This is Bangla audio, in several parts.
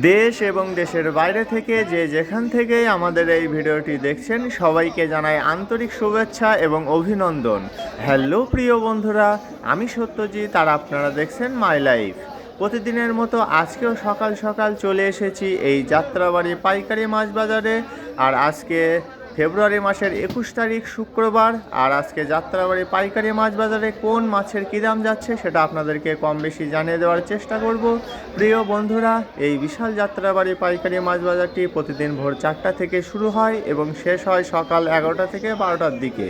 দেশ এবং দেশের বাইরে থেকে যে যেখান থেকে আমাদের এই ভিডিওটি দেখছেন, সবাইকে জানাই আন্তরিক শুভেচ্ছা এবং অভিনন্দন। হ্যালো প্রিয় বন্ধুরা, আমি সত্যজিৎ আর আপনারা দেখছেন মাই লাইফ। প্রতিদিনের মতো আজকেও সকাল সকাল চলে এসেছি এই যাত্রাবাড়ি পাইকারি মাছ বাজারে। আর আজকে ফেব্রুয়ারি মাসের একুশ তারিখ শুক্রবার। আর আজকে যাত্রাবাড়ি পাইকারি মাছ বাজারে কোন মাছের কী দাম যাচ্ছে সেটা আপনাদেরকে কম বেশি জানিয়ে দেওয়ার চেষ্টা করব। প্রিয় বন্ধুরা, এই বিশাল যাত্রাবাড়ি পাইকারি মাছ বাজারটি প্রতিদিন ভোর চারটা থেকে শুরু হয় এবং শেষ হয় সকাল এগারোটা থেকে বারোটার দিকে।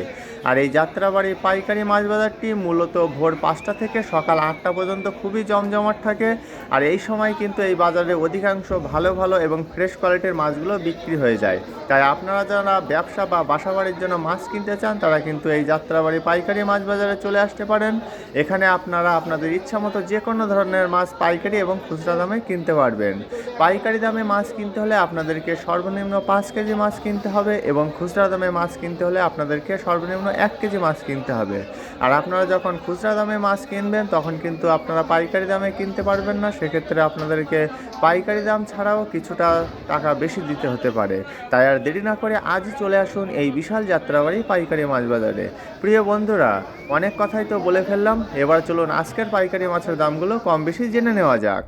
আর এই যাত্রাবাড়ি পাইকারি মাছ বাজারটি মূলত ভোর পাঁচটা থেকে সকাল আটটা পর্যন্ত খুবই জমজমাট থাকে। আর এই সময় কিন্তু এই বাজারে অধিকাংশ ভালো ভালো এবং ফ্রেশ কোয়ালিটির মাছগুলো বিক্রি হয়ে যায়। তাই আপনারা যারা ব্যবসা বা বাসাবাড়ির জন্য মাছ কিনতে চান, তারা কিন্তু এই যাত্রাবাড়ি পাইকারি মাছ বাজারে চলে আসতে পারেন। এখানে আপনারা আপনাদের ইচ্ছা মতো যে কোনো ধরনের মাছ পাইকারি এবং খুচরা দামে কিনতে পারবেন। পাইকারি দামে মাছ কিনতে হলে আপনাদেরকে সর্বনিম্ন পাঁচ কেজি মাছ কিনতে হবে এবং খুচরা দামে মাছ কিনতে হলে আপনাদেরকে সর্বনিম্ন এক কেজি মাছ কিনতে হবে। আর আপনারা যখন খুচরা দামে মাছ কিনবেন, তখন কিন্তু আপনারা পাইকারি দামে কিনতে পারবেন না। সেক্ষেত্রে আপনাদেরকে পাইকারি দাম ছাড়াও কিছুটা টাকা বেশি দিতে হতে পারে। তাই আর দেরি না করে আজই চলে আসুন এই বিশাল যাত্রাবাড়ি পাইকারি মাছ বাজারে। প্রিয় বন্ধুরা, অনেক কথাই তো বলে ফেললাম। এবার চলুন আজকের পাইকারি মাছের দামগুলো কম বেশি জেনে নেওয়া যাক।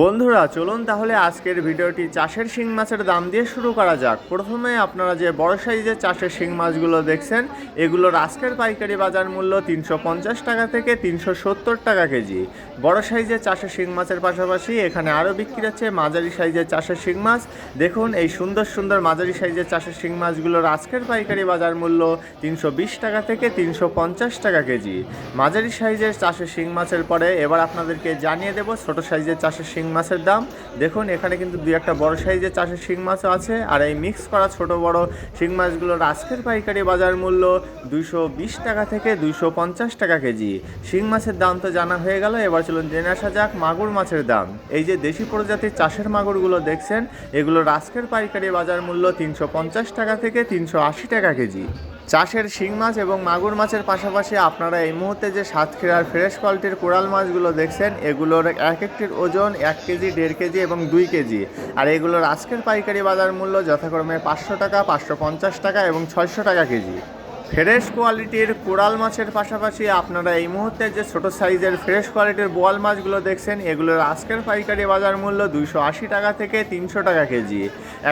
বন্ধুরা, চলুন তাহলে আজকের ভিডিওটি চাষের শিং মাছের দাম দিয়ে শুরু করা যাক। প্রথমে আপনারা যে বড় সাইজের চাষের শিং মাছগুলো দেখছেন, এগুলোর আজকের পাইকারি বাজার মূল্য তিনশো পঞ্চাশ টাকা থেকে তিনশো সত্তর টাকা কেজি। বড় সাইজের চাষের শিং মাছের পাশাপাশি এখানে আরও বিক্রি হচ্ছে মাঝারি সাইজের চাষের শিং মাছ। দেখুন, এই সুন্দর সুন্দর মাঝারি সাইজের চাষের শিং মাছগুলোর আজকের পাইকারি বাজার মূল্য তিনশো বিশ টাকা থেকে তিনশো পঞ্চাশ টাকা কেজি। মাঝারি সাইজের চাষের শিং মাছের পরে এবার আপনাদেরকে জানিয়ে দেবো ছোট সাইজের চাষের শিং মাছের দাম। দেখুন, এখানে কিন্তু দুই একটা বড় সাইজের চাষের শিং মাছও আছে, আর এই মিক্স করা ছোট বড় শিং মাছগুলোর আজকের পাইকারি বাজার মূল্য দুইশো বিশ টাকা থেকে দুইশো পঞ্চাশ টাকা কেজি। শিং মাছের দাম তো জানা হয়ে গেল, এবার চলুন জেনে আসা যাক মাগুর মাছের দাম। এই যে দেশি প্রজাতির চাষের মাগুরগুলো দেখছেন, এগুলোর আজকের পাইকারি বাজার মূল্য তিনশো পঞ্চাশ টাকা থেকে তিনশো আশি টাকা কেজি। চাষের শিং মাছ এবং মাগুর মাছের পাশাপাশি আপনারা এই মুহূর্তে যে সাতক্ষীরার ফ্রেশ কোয়ালিটির কোরাল মাছগুলো দেখছেন, এগুলোর এক একটির ওজন এক কেজি, দেড় কেজি এবং দুই কেজি। আর এগুলোর আজকের পাইকারি বাজার মূল্য যথাক্রমে পাঁচশো টাকা, পাঁচশো পঞ্চাশ টাকা এবং ছয়শো টাকা কেজি। ফ্রেশ কোয়ালিটির কোরাল মাছের পাশাপাশি আপনারা এই মুহূর্তে যে ছোট সাইজের ফ্রেশ কোয়ালিটির বোয়াল মাছগুলো দেখছেন, এগুলোর আজকের পাইকারি বাজার মূল্য দুইশো আশি টাকা থেকে তিনশো টাকা কেজি।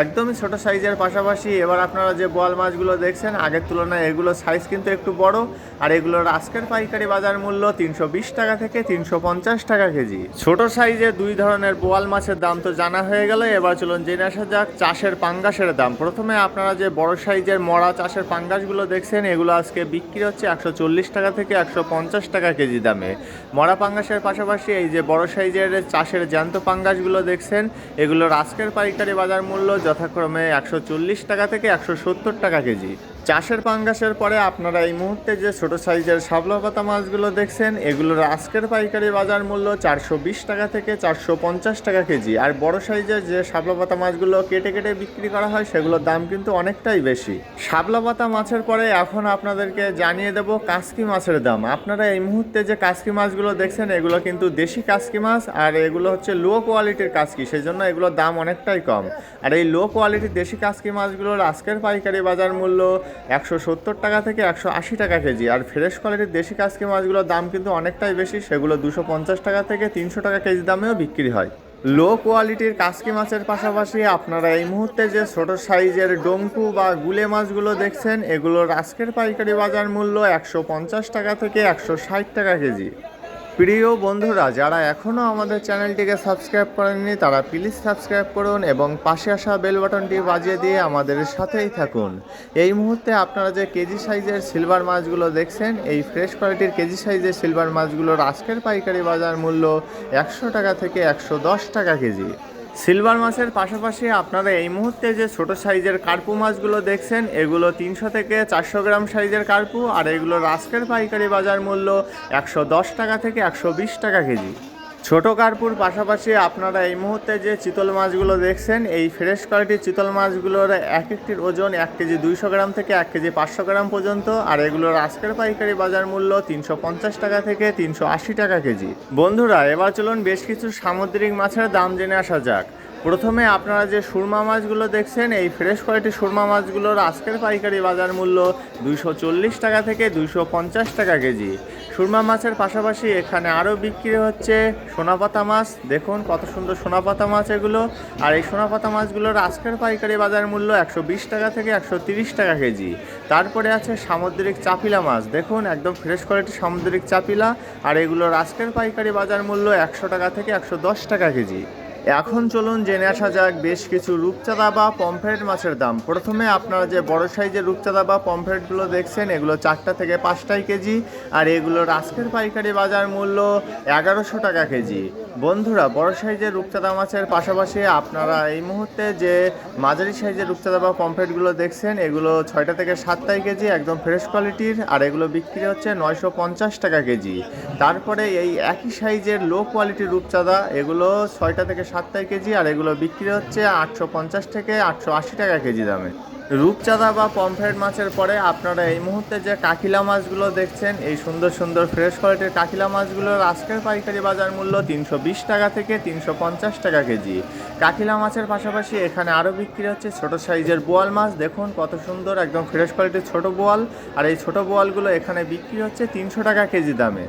একদমই ছোট সাইজের পাশাপাশি এবার আপনারা যে বোয়াল মাছগুলো দেখছেন, আগের তুলনায় এগুলো সাইজ কিন্তু একটু বড়, আর এগুলোর আজকের পাইকারি বাজার মূল্য তিনশো বিশ টাকা থেকে তিনশো পঞ্চাশ টাকা কেজি। ছোট সাইজের দুই ধরনের বোয়াল মাছের দাম তো জানা হয়ে গেল, এবার চলুন জেনে আসা যাক চাষের পাঙ্গাসের দাম। প্রথমে আপনারা যে বড় সাইজের মরা চাষের পাঙ্গাসগুলো দেখছেন এগুলো আজকে বিক্রি হচ্ছে একশো চল্লিশ টাকা থেকে একশো পঞ্চাশ টাকা কেজি দামে। মরা পাঙ্গাসের পাশাপাশি এই যে বড় সাইজের চাষের জ্যান্ত পাঙ্গাসগুলো দেখছেন, এগুলোর আজকের পাইকারি বাজার মূল্য যথাক্রমে একশো চল্লিশ টাকা থেকে একশো সত্তর টাকা কেজি। চাষের পাঙ্গাসের পরে আপনারা এই মুহূর্তে যে ছোট সাইজের শাপলা পাতা মাছগুলো দেখছেন, এগুলোর আজকের পাইকারি বাজার মূল্য চারশো বিশ টাকা থেকে চারশো পঞ্চাশ টাকা কেজি। আর বড় সাইজের যে শাপলা পাতা মাছগুলো কেটে কেটে বিক্রি করা হয়, সেগুলোর দাম কিন্তু অনেকটাই বেশি। শাপলা পাতা মাছের পরে এখন আপনাদেরকে জানিয়ে দেব কাসকি মাছের দাম। আপনারা এই মুহূর্তে যে কাসকি মাছগুলো দেখছেন, এগুলো কিন্তু দেশি কাসকি মাছ, আর এগুলো হচ্ছে লো কোয়ালিটির কাসকি সেই জন্য এগুলোর দাম অনেকটাই কম। আর এই লো কোয়ালিটির দেশি কাসকি মাছগুলোর আজকের পাইকারি বাজার মূল্য একশো সত্তর টাকা থেকে একশো আশি টাকা কেজি। আর ফ্রেশ কোয়ালিটির দেশি কাসকি মাছগুলোর দাম কিন্তু অনেকটাই বেশি। সেগুলো দুশো পঞ্চাশ টাকা থেকে তিনশো টাকা কেজি দামেও বিক্রি হয়। লো কোয়ালিটির কাসকি মাছের পাশাপাশি আপনারা এই মুহূর্তে যে ছোট সাইজের ডোমকু বা গুলে মাছগুলো দেখছেন, এগুলোর আজকের পাইকারি বাজার মূল্য একশো পঞ্চাশ টাকা থেকে একশো ষাট টাকা কেজি। প্রিয় বন্ধুরা, যারা এখনও আমাদের চ্যানেলটিকে সাবস্ক্রাইব করেননি, তারা প্লিজ সাবস্ক্রাইব করুন এবং পাশে আসা বেল বাটনটি বাজিয়ে দিয়ে আমাদের সাথেই থাকুন। এই মুহূর্তে আপনারা যে কেজি সাইজের সিলভার মাছগুলো দেখছেন, এই ফ্রেশ কোয়ালিটির কেজি সাইজের সিলভার মাছগুলোর আজকের পাইকারি বাজার মূল্য একশো টাকা থেকে একশো দশ টাকা কেজি। সিলভার মাছের পাশাপাশি আপনারা এই মুহূর্তে যে ছোট সাইজের কার্পু মাছগুলো দেখছেন, এগুলো তিনশো থেকে চারশো গ্রাম সাইজের কার্পু, আর এগুলোর আজকের পাইকারি বাজার মূল্য একশো দশ টাকা থেকে একশো বিশ টাকা কেজি। ছোট কার্পুর পাশাপাশি আপনারা এই মুহূর্তে যে চিতল মাছগুলো দেখছেন, এই ফ্রেশ কোয়ালিটির চিতল মাছগুলোর এক একটির ওজন এক কেজি দুইশো গ্রাম থেকে এক কেজি পাঁচশো গ্রাম পর্যন্ত, আর এগুলোর আজকের পাইকারি বাজার মূল্য তিনশো পঞ্চাশ টাকা থেকে তিনশো আশি টাকা কেজি। বন্ধুরা, এবার চলুন বেশ কিছু সামুদ্রিক মাছের দাম জেনে আসা যাক। প্রথমে আপনারা যে সুরমা মাছগুলো দেখছেন, এই ফ্রেশ কোয়ালিটি সুরমা মাছগুলোর আজকের পাইকারি বাজার মূল্য দুইশো চল্লিশ টাকা থেকে দুইশো পঞ্চাশ টাকা কেজি। সুরমা মাছের পাশাপাশি এখানে আরও বিক্রি হচ্ছে সোনাপাতা মাছ। দেখুন কত সুন্দর সোনাপাতা মাছ এগুলো। আর এই সোনাপাতা মাছগুলোর আজকের পাইকারি বাজার মূল্য একশো বিশ টাকা থেকে একশো টাকা কেজি। তারপরে আছে সামুদ্রিক চাপিলা মাছ। দেখুন একদম ফ্রেশ কোয়ালিটি সামুদ্রিক চাপিলা। আর এগুলোর আজকের পাইকারি বাজার মূল্য একশো টাকা থেকে একশো দশ টাকা কেজি। এখন চলুন জেনে আসা যাক বেশ কিছু রূপচাঁদা বা পমফ্রেট মাছের দাম। প্রথমে আপনারা যে বড় সাইজের রূপচাঁদা বা পমফ্রেটগুলো দেখছেন, এগুলো চারটা থেকে পাঁচটাই কেজি আর এগুলোর আজকের পাইকারি বাজার মূল্য এগারোশো টাকা কেজি। বন্ধুরা, বড় সাইজের রূপচাঁদা মাছের পাশাপাশি আপনারা এই মুহূর্তে যে মাঝারি সাইজের রূপচাঁদা বা পমফ্রেটগুলো দেখছেন, এগুলো ছয়টা থেকে সাতটাই কেজি, একদম ফ্রেশ কোয়ালিটির আর এগুলো বিক্রি হচ্ছে নয়শো পঞ্চাশ টাকা কেজি। তারপরে এই একই সাইজের লো কোয়ালিটির রূপচাঁদা, এগুলো ছয়টা থেকে সাতটাই কেজি আর এগুলো বিক্রি হচ্ছে আটশো পঞ্চাশ থেকে আটশো আশি টাকা কেজি দামে। রূপচাঁদা বা পমফ্রেট মাছের পরে আপনারা এই মুহূর্তে যে কাকিলা মাছগুলো দেখছেন, এই সুন্দর সুন্দর ফ্রেশ কোয়ালিটির কাকিলা মাছগুলোর আজকের পাইকারি বাজার মূল্য তিনশো বিশ টাকা থেকে তিনশো পঞ্চাশ টাকা কেজি। কাকিলা মাছের পাশাপাশি এখানে আরও বিক্রি হচ্ছে ছোট সাইজের বোয়াল মাছ। দেখুন কত সুন্দর, একদম ফ্রেশ কোয়ালিটির ছোট বোয়াল। আর এই ছোট বোয়ালগুলো এখানে বিক্রি হচ্ছে তিনশো টাকা কেজি দামে।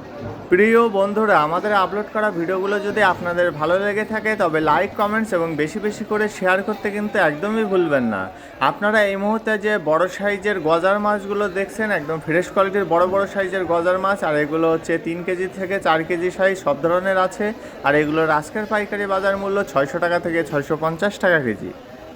প্রিয় বন্ধুরা, আমাদের আপলোড করা ভিডিওগুলো যদি আপনাদের ভালো লেগে থাকে, তবে লাইক কমেন্টস এবং বেশি বেশি করে শেয়ার করতে কিন্তু একদমই ভুলবেন না। আপনারা এই মুহূর্তে যে বড় সাইজের গজার মাছগুলো দেখছেন, একদম ফ্রেশ কোয়ালিটির বড় বড় সাইজের গজার মাছ, আর এগুলো হচ্ছে তিন কেজি থেকে চার কেজি সাইজ সব ধরনের আছে। আর এগুলোর আজকের পাইকারি বাজার মূল্য ছয়শো টাকা থেকে ছয়শো পঞ্চাশ টাকা কেজি।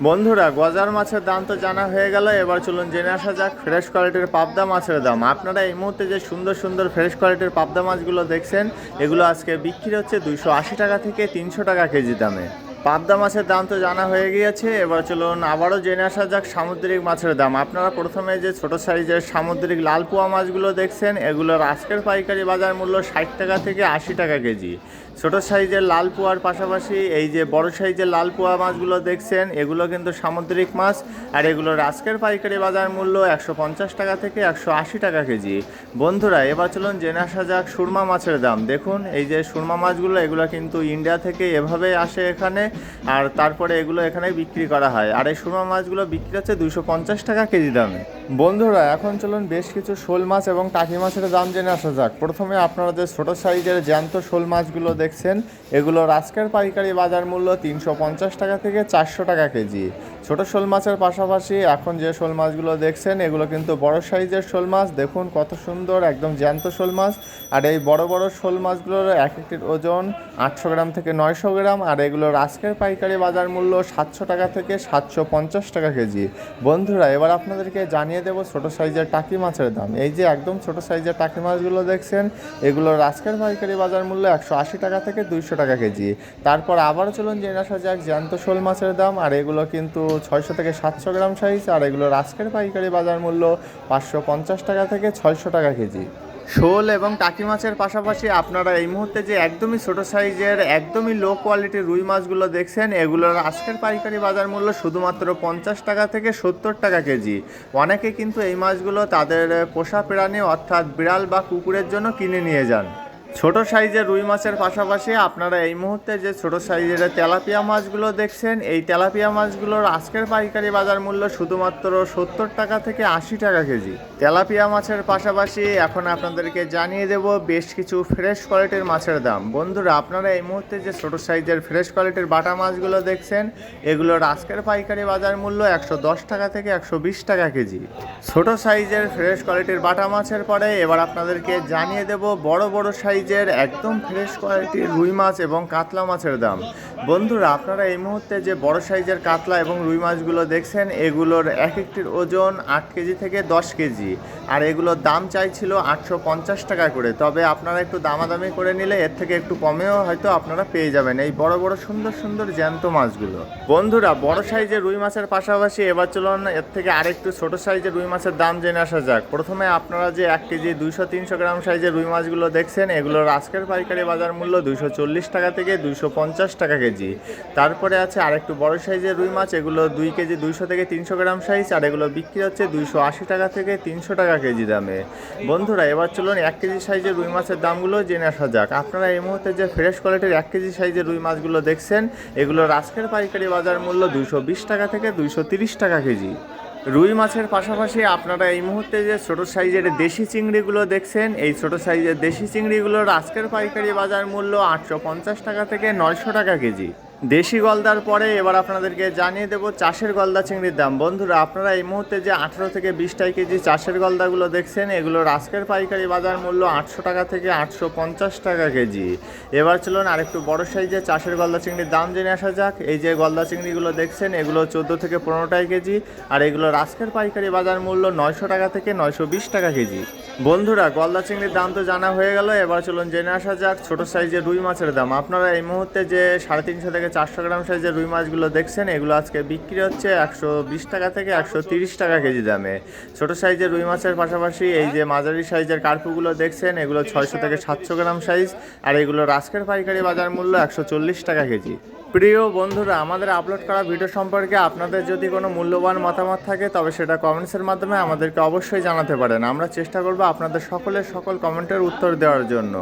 বন্ধুরা, গজার মাছের দাম তো জানা হয়ে গেল, এবার চলুন জেনে আসা যাক ফ্রেশ কোয়ালিটির পাবদা মাছের দাম। আপনারা এই মুহূর্তে যে সুন্দর সুন্দর ফ্রেশ কোয়ালিটির পাবদা মাছগুলো দেখছেন, এগুলো আজকে বিক্রি হচ্ছে দুইশো আশি টাকা থেকে তিনশো টাকা কেজি দামে। পাবদা মাছের দাম তো জানা হয়ে গিয়েছে, এবার চলুন আবারও জেনে আসা যাক সামুদ্রিক মাছের দাম। আপনারা প্রথমে যে ছোট সাইজের সামুদ্রিক লাল পোয়া মাছগুলো দেখছেন, এগুলোর আজকের পাইকারি বাজার মূল্য ষাট টাকা থেকে আশি টাকা কেজি। ছোট সাইজের লাল পোয়ার পাশাপাশি এই যে বড় সাইজের লাল পোয়া মাছগুলো দেখছেন, এগুলো কিন্তু সামুদ্রিক মাছ। আর এগুলোর আজকের পাইকারি বাজার মূল্য একশো পঞ্চাশ টাকা থেকে একশো আশি টাকা কেজি। বন্ধুরা, এবার চলুন জেনে আসা যাক সুরমা মাছের দাম। দেখুন, এই যে সুরমা মাছগুলো, এগুলো কিন্তু ইন্ডিয়া থেকে এভাবে আসে এখানে, আর তারপরে এগুলো এখানে বিক্রি করা হয়। আর এই সুরমা মাছগুলো বিক্রি হচ্ছে দুশো টাকা কেজি দামে। বন্ধুরা, এখন চলুন বেশ কিছু শোল মাছ এবং টাকি মাছের দাম জেনে আসা যাক। প্রথমে আপনারা যে ছোটো সাইজের জ্যান্ত শোল মাছগুলো দেখছেন। এগুলোর আজকের পাইকারি বাজার মূল্য তিনশো পঞ্চাশ টাকা থেকে চারশো টাকা কেজি। ছোট শোল মাছের পাশাপাশি এখন যে শোল মাছগুলো দেখছেন, এগুলো কিন্তু বড় সাইজের শোল মাছ। দেখুন কত সুন্দর, একদম জ্যান্ত শোল মাছ। আর এই বড় বড় শোল মাছগুলোর এক একটির ওজন আটশো গ্রাম থেকে নয়শো গ্রাম, আর এগুলোর আজকের পাইকারি বাজার মূল্য সাতশো টাকা থেকে সাতশো পঞ্চাশ টাকা কেজি। বন্ধুরা, এবার আপনাদেরকে জানিয়ে দেবো ছোট সাইজের টাকি মাছের দাম। এই যে একদম ছোট সাইজের টাকি মাছগুলো দেখছেন, এগুলোর আজকের পাইকারি বাজার মূল্য একশো আশি টাকা থেকে দুইশো টাকা কেজি। তারপর আবারও চলুন জেনে আসা যাক জ্যান্ত শোল মাছের দাম, আর এগুলো কিন্তু ছয়শো থেকে সাতশো গ্রাম সাইজ আর এগুলোর আজকের পাইকারি বাজার মূল্য পাঁচশো পঞ্চাশ টাকা থেকে ছয়শো টাকা কেজি। শোল এবং টাকি মাছের পাশাপাশি আপনারা এই মুহূর্তে যে একদমই ছোট সাইজের একদমই লো কোয়ালিটির রুই মাছগুলো দেখছেন, এগুলোর আজকের পাইকারি বাজার মূল্য শুধুমাত্র পঞ্চাশ টাকা থেকে সত্তর টাকা কেজি। অনেকে কিন্তু এই মাছগুলো তাদের পোষা প্রাণী অর্থাৎ বিড়াল বা কুকুরের জন্য কিনে নিয়ে যান। ছোট সাইজের রুই মাছের পাশাপাশি আপনারা এই মুহূর্তে যে ছোট সাইজের তেলাপিয়া মাছগুলো দেখছেন, এই তেলাপিয়া মাছগুলোর আজকের পাইকারি বাজার মূল্য শুধুমাত্র সত্তর টাকা থেকে আশি টাকা কেজি। তেলাপিয়া মাছের পাশাপাশি এখন আপনাদেরকে জানিয়ে দেব বেশ কিছু ফ্রেশ কোয়ালিটির মাছের দাম। বন্ধুরা, আপনারা এই মুহূর্তে যে ছোট সাইজের ফ্রেশ কোয়ালিটির বাটা মাছগুলো দেখছেন, এগুলোর আজকের পাইকারি বাজার মূল্য একশো দশ টাকা থেকে একশো বিশ টাকা কেজি। ছোট সাইজের ফ্রেশ কোয়ালিটির বাটা মাছের পরে এবার আপনাদেরকে জানিয়ে দেব বড় বড় সাইজের একদম ফ্রেশ কোয়ালিটির রুই মাছ এবং কাতলা মাছের দাম। বন্ধুরা, আপনারা এই মুহূর্তে যে বড় সাইজের কাতলা এবং রুই মাছগুলো দেখছেন, এগুলোর এক একটির ওজন আট কেজি থেকে দশ কেজি। আর এগুলোর দাম চাইছিল আটশো পঞ্চাশ টাকা করে। তবে আপনারা একটু দামাদামি করে নিলে এর থেকে একটু কমেও হয়তো আপনারা পেয়ে যাবেন এই বড় বড়, সুন্দর সুন্দর জ্যান্ত মাছগুলো। বন্ধুরা, বড় সাইজের রুই মাছের পাশাপাশি এবার চলুন, এর থেকে আরেকটু ছোট সাইজের রুই মাছের দাম জেনে আসা যাক। প্রথমে আপনারা যে এক কেজি দুইশো তিনশো গ্রাম সাইজের রুই মাছগুলো দেখছেন, এগুলো এগুলোর আজকের পাইকারি বাজার মূল্য দুইশো চল্লিশ টাকা থেকে দুইশো পঞ্চাশ টাকা কেজি। তারপরে আছে আরেকটু বড় সাইজের রুই মাছ, এগুলো দুই কেজি দুইশো থেকে তিনশো গ্রাম সাইজ, আর এগুলো বিক্রি হচ্ছে দুইশো আশি টাকা থেকে তিনশো টাকা কেজি দামে। বন্ধুরা, এবার চলুন এক কেজি সাইজের রুই মাছের দামগুলো জেনে আসা যাক। আপনারা এই মুহূর্তে যে ফ্রেশ কোয়ালিটির এক কেজি সাইজের রুই মাছগুলো দেখছেন, এগুলোর আজকের পাইকারি বাজার মূল্য দুইশো বিশ টাকা থেকে দুইশো তিরিশ টাকা কেজি। রুই মাছের পাশাপাশি আপনারা এই মুহূর্তে যে ছোট সাইজের দেশি চিংড়িগুলো দেখছেন, এই ছোট সাইজের দেশি চিংড়িগুলোর আজকের পাইকারি বাজার মূল্য আটশো পঞ্চাশ টাকা থেকে নয়শো টাকা কেজি। দেশি গলদার পরে এবার আপনাদেরকে জানিয়ে দেবো চাষের গলদা চিংড়ির দাম। বন্ধুরা, আপনারা এই মুহূর্তে যে আঠারো থেকে বিশটাই কেজি চাষের গলদাগুলো দেখছেন, এগুলোর আজকের পাইকারি বাজার মূল্য আটশো টাকা থেকে আটশো পঞ্চাশ টাকা কেজি। এবার চলুন আরেকটু বড় সাইজে চাষের গলদা চিংড়ির দাম জেনে আসা যাক। এই যে গলদা চিংড়িগুলো দেখছেন, এগুলো চোদ্দ থেকে পনেরোটাই কেজি আর এগুলোর আজকের পাইকারি বাজার মূল্য নয়শো টাকা থেকে নয়শো বিশ টাকা কেজি। বন্ধুরা, গলদা চিংড়ির দাম তো জানা হয়ে গেল, এবার চলুন জেনে আসা যাক ছোট সাইজের রুই মাছের দাম। আপনারা এই মুহূর্তে যে সাড়ে তিনশো থেকে চারশো গ্রাম সাইজের রুই মাছগুলো দেখছেন, এগুলো আজকে বিক্রি হচ্ছে একশো বিশ টাকা থেকে একশো তিরিশ টাকা কেজি দামে। ছোটো সাইজের রুই মাছের পাশাপাশি এই যে মাঝারি সাইজের কার্পুগুলো দেখছেন, এগুলো ছয়শো থেকে সাতশো গ্রাম সাইজ, আর এগুলো রাস্কের পাইকারি বাজার মূল্য একশো চল্লিশ টাকা কেজি। প্রিয় বন্ধুরা, আমাদের আপলোড করা ভিডিও সম্পর্কে আপনাদের যদি কোনো মূল্যবান মতামত থাকে, তবে সেটা কমেন্টসের মাধ্যমে আমাদেরকে অবশ্যই জানাতে পারেন। আমরা চেষ্টা করব আপনাদের সকলের সকল কমেন্টের উত্তর দেওয়ার জন্য।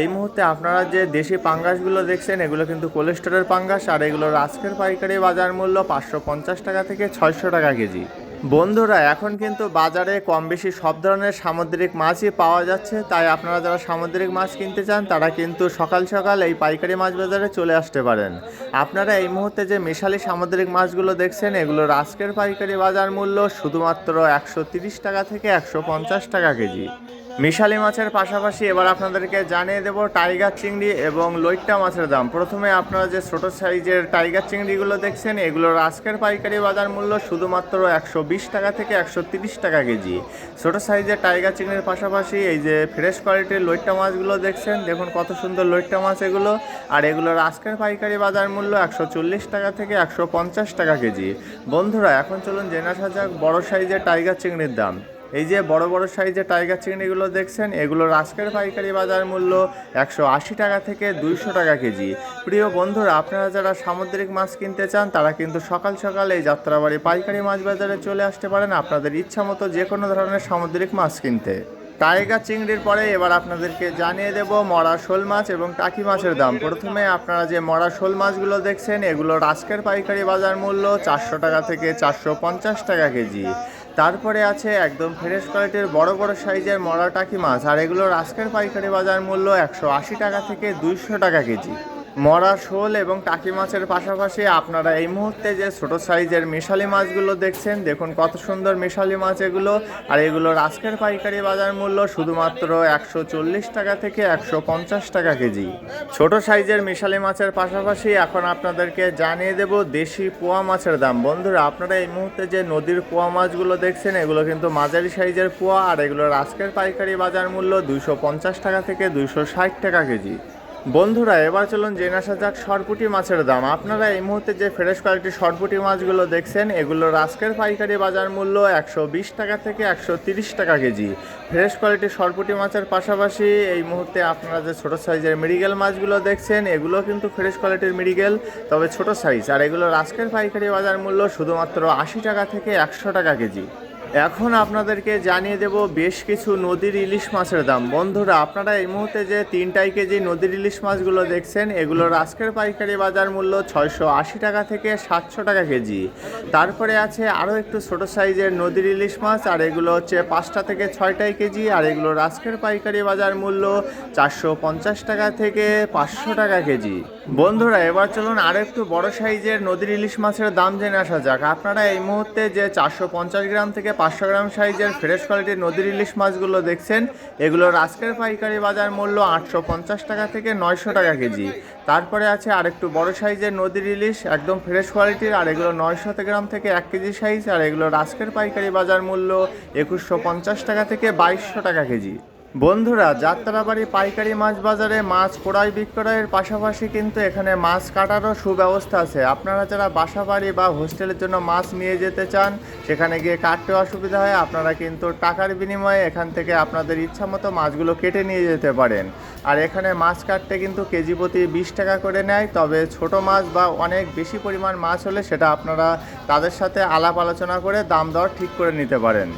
এই মুহূর্তে আপনারা যে দেশি পাঙ্গাসগুলো দেখছেন, এগুলো কিন্তু কোলেস্টোরের পাঙ্গাস, আর এগুলোর আজকের পাইকারি বাজার মূল্য পাঁচশো পঞ্চাশ টাকা থেকে ছয়শো টাকা কেজি। বন্ধুরা, এখন কিন্তু বাজারে কম বেশি সব ধরনের সামুদ্রিক মাছই পাওয়া যাচ্ছে। তাই আপনারা যারা সামুদ্রিক মাছ কিনতে চান, তারা কিন্তু সকাল সকাল এই পাইকারি মাছ বাজারে চলে আসতে পারেন। আপনারা এই মুহূর্তে যে মিশালি সামুদ্রিক মাছগুলো দেখছেন, এগুলোর আজকের পাইকারি বাজার মূল্য শুধুমাত্র একশো টাকা থেকে একশো পঞ্চাশ টাকা কেজি। মিশালি মাছের পাশাপাশি এবার আপনাদেরকে জানিয়ে দেব টাইগার চিংড়ি এবং লইট্টা মাছের দাম। প্রথমে আপনারা যে ছোট সাইজের টাইগার চিংড়িগুলো দেখছেন, এগুলোর আজকের পাইকারি বাজার মূল্য শুধুমাত্র একশো বিশ টাকা থেকে একশো তিরিশ টাকা কেজি। ছোট সাইজের টাইগার চিংড়ির পাশাপাশি এই যে ফ্রেশ কোয়ালিটির লইট্টা মাছগুলো দেখছেন, দেখুন কত সুন্দর লইট্টা মাছ এগুলো। আর এগুলোর আজকের পাইকারি বাজার মূল্য একশো চল্লিশ টাকা থেকে একশো পঞ্চাশ টাকা কেজি। বন্ধুরা, এখন চলুন জেনে আসা যাক বড় সাইজের টাইগার চিংড়ির দাম। এই যে বড় বড় সাইজের টাইগার চিংড়িগুলো দেখছেন, এগুলোর আজকের পাইকারি বাজার মূল্য একশো আশি টাকা থেকে দুইশো টাকা কেজি। প্রিয় বন্ধুরা, আপনারা যারা সামুদ্রিক মাছ কিনতে চান, তারা কিন্তু সকাল সকাল এই যাত্রাবাড়ি পাইকারি মাছ বাজারে চলে আসতে পারেন আপনাদের ইচ্ছা মতো যে কোনো ধরনের সামুদ্রিক মাছ কিনতে। টাইগার চিংড়ির পরে এবার আপনাদেরকে জানিয়ে দেব মরা শোল মাছ এবং টাকি মাছের দাম। প্রথমে আপনারা যে মরা শোল মাছগুলো দেখছেন, এগুলোর আজকের পাইকারি বাজার মূল্য চারশো টাকা থেকে চারশো পঞ্চাশ টাকা কেজি। তারপরে আছে একদম ফ্রেশ কোয়ালিটির বড় বড় সাইজের মরা টাকি মাছ, আর এগুলোর আজকের পাইকারি বাজার মূল্য একশো আশি টাকা থেকে দুইশো টাকা কেজি। মরা শোল এবং টাকি মাছের পাশাপাশি আপনারা এই মুহূর্তে যে ছোট সাইজের মিশালি মাছগুলো দেখছেন, দেখুন কত সুন্দর মিশালি মাছ এগুলো। আর এগুলোর আজকের পাইকারি বাজার মূল্য শুধুমাত্র একশো চল্লিশ টাকা থেকে একশো পঞ্চাশ টাকা কেজি। ছোট সাইজের মিশালি মাছের পাশাপাশি এখন আপনাদেরকে জানিয়ে দেব দেশি পোয়া মাছের দাম। বন্ধুরা, আপনারা এই মুহূর্তে যে নদীর পোয়া মাছগুলো দেখছেন, এগুলো কিন্তু মাঝারি সাইজের পোয়া, আর এগুলোর আজকের পাইকারি বাজার মূল্য দুইশো পঞ্চাশ টাকা থেকে দুইশো ষাট টাকা কেজি। বন্ধুরা, এবার চলুন জেনে আসা যাক সরপুটি মাছের দাম। আপনারা এই মুহূর্তে যে ফ্রেশ কোয়ালিটির সরপুটি মাছগুলো দেখছেন, এগুলোর আজকের পাইকারি বাজার মূল্য একশো বিশ টাকা থেকে একশো টাকা কেজি। ফ্রেশ কোয়ালিটির সরপুটি মাছের পাশাপাশি এই মুহূর্তে আপনারা যে ছোটো সাইজের মিরিগেল মাছগুলো দেখছেন এগুলো কিন্তু ফ্রেশ কোয়ালিটির মিরিগেল তবে ছোট সাইজ আর এগুলোর আজকের পাইকারি বাজার মূল্য শুধুমাত্র আশি টাকা থেকে একশো টাকা কেজি। এখন আপনাদেরকে জানিয়ে দেব বেশ কিছু নদীর ইলিশ মাছের দাম। বন্ধুরা, আপনারা এই মুহূর্তে যে তিনটাই কেজি নদীর ইলিশ মাছগুলো দেখছেন, এগুলোর আজকের পাইকারি বাজার মূল্য ছয়শো আশি টাকা থেকে সাতশো টাকা কেজি। তারপরে আছে আরও একটু ছোট সাইজের নদীর ইলিশ মাছ, আর এগুলো হচ্ছে পাঁচটা থেকে ছয়টাই কেজি আর এগুলোর আজকের পাইকারি বাজার মূল্য চারশো পঞ্চাশ টাকা থেকে পাঁচশো টাকা কেজি। বন্ধুরা, এবার চলুন আরও একটু বড় সাইজের নদীর ইলিশ মাছের দাম জেনে আসা যাক। আপনারা এই মুহূর্তে যে চারশো পঞ্চাশ গ্রাম থেকে পাঁচশো গ্রাম সাইজের ফ্রেশ কোয়ালিটির নদীর ইলিশ মাছগুলো দেখছেন। এগুলোর আজকের পাইকারি বাজার মূল্য আটশো পঞ্চাশ টাকা থেকে নয়শো টাকা কেজি। তারপরে আছে আর একটু বড়ো সাইজের নদীর ইলিশ, একদম ফ্রেশ কোয়ালিটির আর এগুলো নয়শো গ্রাম থেকে এক কেজি সাইজ আর এগুলোর আজকের পাইকারি বাজার মূল্য একুশশো পঞ্চাশ টাকা থেকে বাইশশো টাকা কেজি। বন্ধুরা, যাত্রাবাড়ি পাইকারি মাছ বাজারে মাছ ক্রয় বিক্রয়ের পাশাপাশি কিন্তু এখানে মাছ কাটারও সুব্যবস্থা আছে। আপনারা যারা বাসা বাড়ি বা হোস্টেলের জন্য মাছ নিয়ে যেতে চান, সেখানে গিয়ে কাটতে অসুবিধা হয়। আপনারা কিন্তু টাকার বিনিময়ে এখান থেকে আপনাদের ইচ্ছা মতো মাছগুলো কেটে নিয়ে যেতে পারেন। আর এখানে মাছ কাটতে কিন্তু কেজি প্রতি বিশ টাকা করে নেয়। তবে ছোট মাছ বা অনেক বেশি পরিমাণ মাছ হলে সেটা আপনারা তাদের সাথে আলাপ আলোচনা করে দাম দর ঠিক করে নিতে পারেন।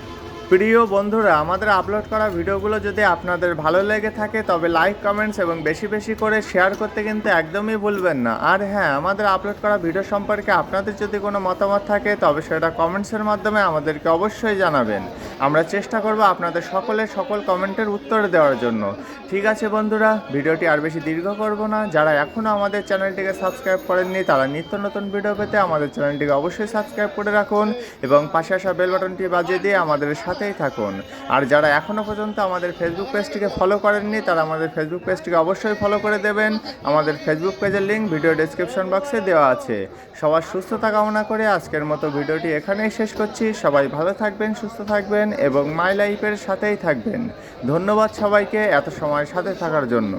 প্রিয় বন্ধুরা, আমাদের আপলোড করা ভিডিওগুলো যদি আপনাদের ভালো লেগে থাকে, তবে লাইক কমেন্টস এবং বেশি বেশি করে শেয়ার করতে কিন্তু একদমই ভুলবেন না। আর হ্যাঁ আমাদের আপলোড করা ভিডিও সম্পর্কে আপনাদের যদি কোনো মতামত থাকে, তবে সেটা কমেন্টসের মাধ্যমে আমাদেরকে অবশ্যই জানাবেন। আমরা চেষ্টা করব আপনাদের সকলের সকল কমেন্টের উত্তর দেওয়ার জন্য। ঠিক আছে বন্ধুরা, ভিডিওটি আর বেশি দীর্ঘ করব না। যারা এখনও আমাদের চ্যানেলটিকে সাবস্ক্রাইব করেননি, তারা নিত্য নতুন ভিডিও পেতে আমাদের চ্যানেলটিকে অবশ্যই সাবস্ক্রাইব করে রাখুন এবং পাশে আসা বেল বাটনটি বাজিয়ে দিয়ে আমাদের সাথেই থাকুন। আর যারা এখনও পর্যন্ত আমাদের ফেসবুক পেজটিকে ফলো করেননি, তারা আমাদের ফেসবুক পেজটিকে অবশ্যই ফলো করে দেবেন। আমাদের ফেসবুক পেজের লিঙ্ক ভিডিও ডেসক্রিপশন বক্সে দেওয়া আছে। সবার সুস্থতা কামনা করে আজকের মতো ভিডিওটি এখানেই শেষ করছি। সবাই ভালো থাকবেন, সুস্থ থাকবেন এবং মাই লাইফের সাথেই থাকবেন। ধন্যবাদ সবাইকে এত সময় সাথে থাকার জন্য।